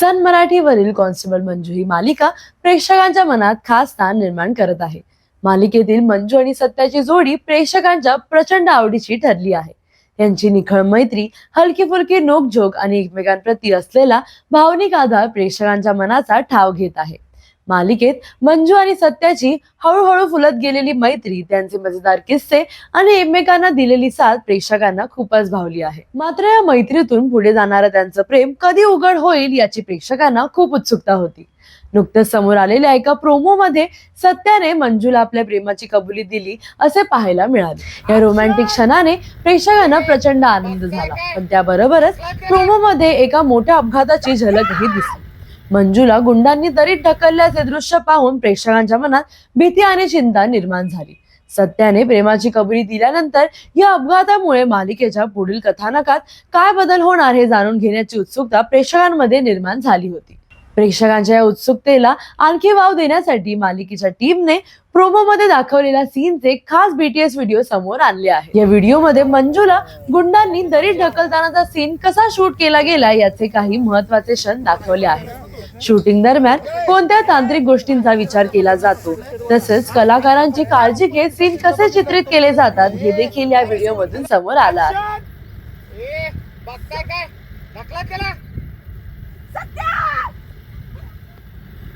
सन मराठीवरील constable Manju ही मालिका प्रेक्षकांच्या मनात खास स्थान निर्माण करत आहे. मालिकेतील मंजू आणि सत्याची जोडी प्रेक्षकांच्या प्रचंड आवडीची ठरली आहे. यांची निखळ मैत्री हलकी फुलकी नोकझोक आणि एकमेकांप्रती असलेला भावनिक आधार प्रेक्षकांच्या मनाचा ठाव घेत आहे. मालिकेत मंजू आणि सत्याची हळूहळू फुलत गेलेली मैत्री त्यांचे मजेदार किस्से आणि एकमेकांना दिलेली साथ प्रेक्षकांना खूपच भावली आहे. मात्र या मैत्रीतून पुढे जाणारं त्यांचं प्रेम कधी उघड होईल याची प्रेक्षकांना खूप उत्सुकता होती. नुकतंच समोर आलेल्या एका प्रोमो मध्ये सत्याने मंजूला आपल्या प्रेमाची कबुली दिली असे पाहायला मिळाले. या रोमॅन्टिक क्षणाने प्रेक्षकांना प्रचंड आनंद झाला. पण त्याबरोबरच प्रोमो मध्ये एका मोठ्या अपघाताची झलकही दिसली. मंजूला गुंडांनी दरीत ढकलल्याचे दृश्य पाहून प्रेक्षकांच्या मनात भीती आणि चिंता निर्माण झाली. सत्याने प्रेमाची कबुली दिल्यानंतर या अपघातामुळे मालिकेच्या पुढील कथानकात काय बदल होणार हे जाणून घेण्याची उत्सुकता प्रेक्षकांमध्ये निर्माण झाली होती. प्रेक्षकांच्या या उत्सुकतेला आणखी वाव देण्यासाठी मालिकेच्या टीमने प्रोमो मध्ये दाखवलेल्या सीनचे खास बीटीएस व्हिडिओ समोर आणले आहे या व्हिडिओमध्ये मंजूला गुंडांनी दरीत ढकलतानाचा सीन कसा शूट केला गेला याचे काही महत्त्वाचे क्षण दाखवले आहेत. शूटिंग दरम्यान कोणत्या तांत्रिक गोष्टींचा विचार केला जातो? तसेच कलाकारांची काळजी घेत सीन कसे चित्रित केले जातात हे देखील या व्हिडिओ मधून समोर आला. आहे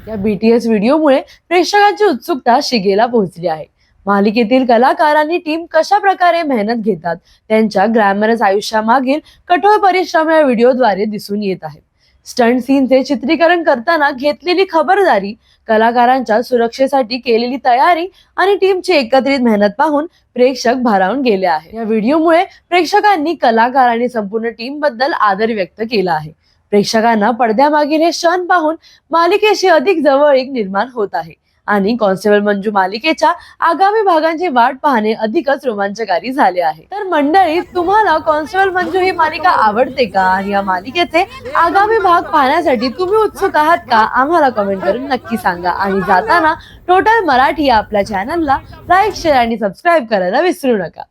या बीटीएस व्हिडिओमुळे प्रेक्षकांची उत्सुकता शिगेला पोहोचली आहे. मालिकेतील कलाकार आणि टीम कशा प्रकारे मेहनत घेतात? त्यांच्या ग्लॅमरस आयुष्यामागील कठोर परिश्रम या व्हिडिओद्वारे दिसून येत आहे. स्टंट सीनचे चित्रीकरण करताना घेतलेली खबरदारी कलाकारांच्या सुरक्षेसाठी केलेली तयारी आणि टीमची एकत्रित मेहनत पाहून प्रेक्षक भारावून गेले आहे या व्हिडिओमुळे प्रेक्षकांनी कलाकार आणि संपूर्ण टीमबद्दल आदर व्यक्त केला आहे. प्रेक्षकांना पडद्यामागील हे क्षण पाहून मालिकेशी अधिक जवळीक निर्माण होत आहे. आणि कॉन्स्टेबल मंजू मालिकेच्या आगामी भागांची वाट पाहणे अधिकच रोमांचकारी झाले आहे. तर मंडळी तुम्हाला कॉन्स्टेबल मंजू ही मालिका आवडते का? आणि या मालिकेचे आगामी भाग पाहण्यासाठी तुम्ही उत्सुक आहात का? आम्हाला कमेंट करून नक्की सांगा. आणि जाताना टोटल मराठी या आपल्या चॅनलला लाईक शेअर आणि सबस्क्राईब करायला विसरू नका.